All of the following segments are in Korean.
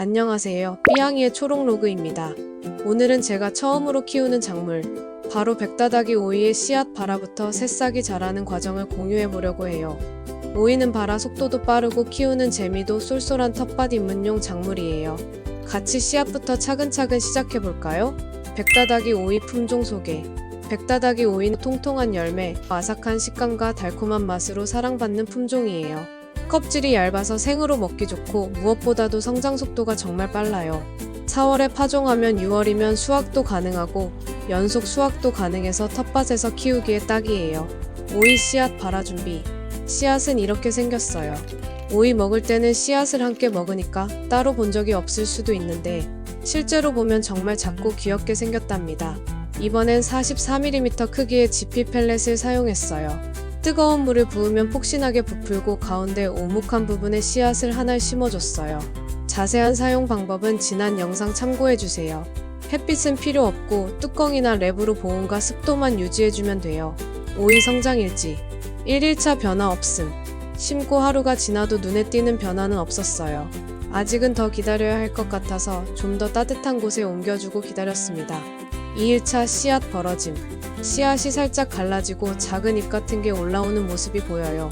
안녕하세요. 삐양이의 초록 로그입니다. 오늘은 제가 처음으로 키우는 작물, 바로 백다다기 오이의 씨앗 발화부터 새싹이 자라는 과정을 공유해 보려고 해요. 오이는 발화 속도도 빠르고 키우는 재미도 쏠쏠한 텃밭 입문용 작물이에요. 같이 씨앗부터 차근차근 시작해 볼까요? 백다다기 오이 품종 소개. 백다다기 오이는 통통한 열매, 아삭한 식감과 달콤한 맛으로 사랑받는 품종이에요. 껍질이 얇아서 생으로 먹기 좋고 무엇보다도 성장 속도가 정말 빨라요. 4월에 파종하면 6월이면 수확도 가능하고 연속 수확도 가능해서 텃밭에서 키우기에 딱이에요. 오이 씨앗 발화 준비. 씨앗은 이렇게 생겼어요. 오이 먹을 때는 씨앗을 함께 먹으니까 따로 본 적이 없을 수도 있는데 실제로 보면 정말 작고 귀엽게 생겼답니다. 이번엔 44mm 크기의 지피 펠렛을 사용했어요. 뜨거운 물을 부으면 폭신하게 부풀고 가운데 오목한 부분에 씨앗을 하나 심어줬어요. 자세한 사용 방법은 지난 영상 참고해주세요. 햇빛은 필요 없고 뚜껑이나 랩으로 보온과 습도만 유지해주면 돼요. 오이 성장일지 1일차 변화 없음. 심고 하루가 지나도 눈에 띄는 변화는 없었어요. 아직은 더 기다려야 할 것 같아서 좀 더 따뜻한 곳에 옮겨주고 기다렸습니다. 2일차 씨앗 벌어짐. 씨앗이 살짝 갈라지고 작은 잎 같은 게 올라오는 모습이 보여요.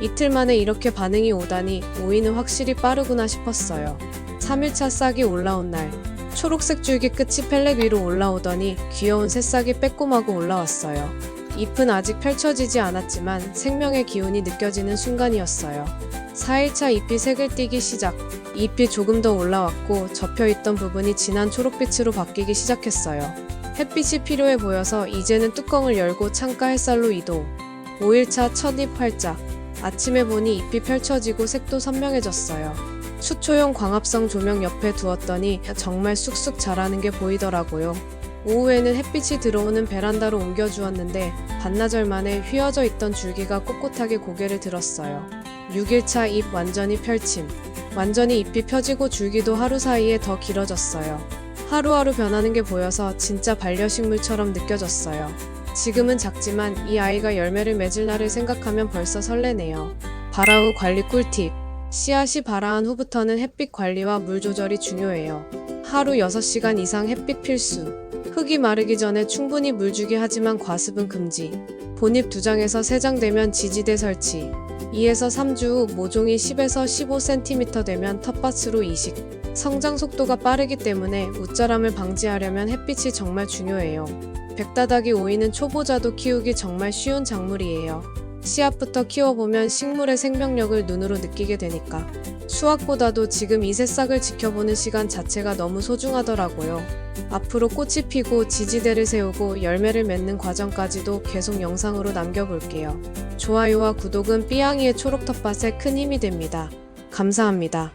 이틀 만에 이렇게 반응이 오다니 오이는 확실히 빠르구나 싶었어요. 3일차 싹이 올라온 날. 초록색 줄기 끝이 펠렛 위로 올라오더니 귀여운 새싹이 빼꼼하고 올라왔어요. 잎은 아직 펼쳐지지 않았지만 생명의 기운이 느껴지는 순간이었어요. 4일차 잎이 색을 띠기 시작. 잎이 조금 더 올라왔고 접혀있던 부분이 진한 초록빛으로 바뀌기 시작했어요. 햇빛이 필요해 보여서 이제는 뚜껑을 열고 창가 햇살로 이동. 5일차 첫잎 활짝. 아침에 보니 잎이 펼쳐지고 색도 선명해졌어요. 수초용 광합성 조명 옆에 두었더니 정말 쑥쑥 자라는 게 보이더라고요. 오후에는 햇빛이 들어오는 베란다로 옮겨주었는데 반나절 만에 휘어져 있던 줄기가 꼿꼿하게 고개를 들었어요. 6일차 잎 완전히 펼침. 완전히 잎이 펴지고 줄기도 하루 사이에 더 길어졌어요. 하루하루 변하는 게 보여서 진짜 반려식물처럼 느껴졌어요. 지금은 작지만 이 아이가 열매를 맺을 날을 생각하면 벌써 설레네요. 발화 후 관리 꿀팁. 씨앗이 발화한 후부터는 햇빛 관리와 물 조절이 중요해요. 하루 6시간 이상 햇빛 필수. 흙이 마르기 전에 충분히 물 주기 하지만 과습은 금지. 본잎 2장에서 3장 되면 지지대 설치. 2에서 3주 후 모종이 10에서 15cm 되면 텃밭으로 이식. 성장 속도가 빠르기 때문에 웃자람을 방지하려면 햇빛이 정말 중요해요. 백다닥이 오이는 초보자도 키우기 정말 쉬운 작물이에요. 씨앗부터 키워보면 식물의 생명력을 눈으로 느끼게 되니까. 수확보다도 지금 이 새싹을 지켜보는 시간 자체가 너무 소중하더라고요. 앞으로 꽃이 피고 지지대를 세우고 열매를 맺는 과정까지도 계속 영상으로 남겨볼게요. 좋아요와 구독은 삐양이의 초록텃밭에 큰 힘이 됩니다. 감사합니다.